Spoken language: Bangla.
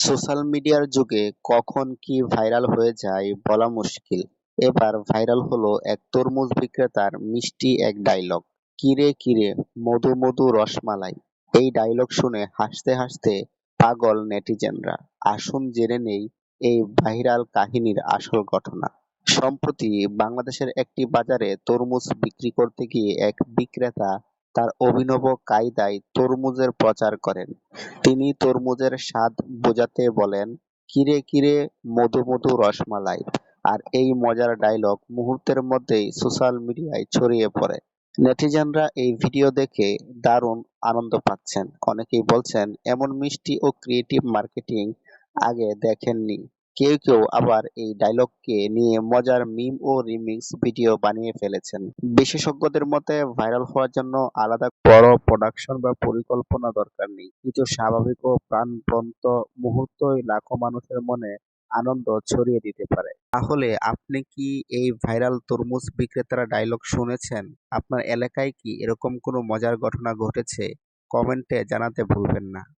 সোশ্যাল মিডিয়ার যুগে কখন কি ভাইরাল হয়ে যায় বলা মুশকিল। এবার ভাইরাল হলো এক তরমুজ বিক্রেতার মিষ্টি এক ডায়লগ কিরে কিরে, মধু মধু, রসমালাই। এই ডায়লগ শুনে হাসতে হাসতে পাগল নেটিজেনরা। আসুন জেনে নেই এই ভাইরাল কাহিনীর আসল ঘটনা। সম্প্রতি বাংলাদেশের একটি বাজারে তরমুজ বিক্রি করতে গিয়ে এক বিক্রেতা তার অভিনব কায়দায় তরমুজের প্রচার করেন। তিনি তরমুজের স্বাদ বোঝাতে বলেন, কিরে কিরে, মধু মধু রসমালাই। আর এই মজার ডায়লগ মুহূর্তের মধ্যেই সোশ্যাল মিডিয়ায় ছড়িয়ে পড়ে। নেটিজেনরা এই ভিডিও দেখে দারুণ আনন্দ পাচ্ছেন। অনেকেই বলছেন, এমন মিষ্টি ও ক্রিয়েটিভ মার্কেটিং আগে দেখেননি। কেউ কেউ আবার এই ডায়লগকে নিয়ে মজার মিম ও রিমিক্স ভিডিও বানিয়ে ফেলেছেন। বিশেষজ্ঞদের মতে ভাইরাল হওয়ার জন্য আলাদা বড় প্রোডাকশন বা পরিকল্পনা দরকার নেই। কিছু স্বাভাবিক ও প্রাণবন্ত মুহূর্তই লাখো মানুষের মনে আনন্দ ছড়িয়ে দিতে পারে। তাহলে আপনি কি এই ভাইরাল তরমুজ বিক্রেতারা ডায়লগ শুনেছেন? আপনার এলাকায় কি এরকম কোনো মজার ঘটনা ঘটেছে? কমেন্টে জানাতে ভুলবেন না।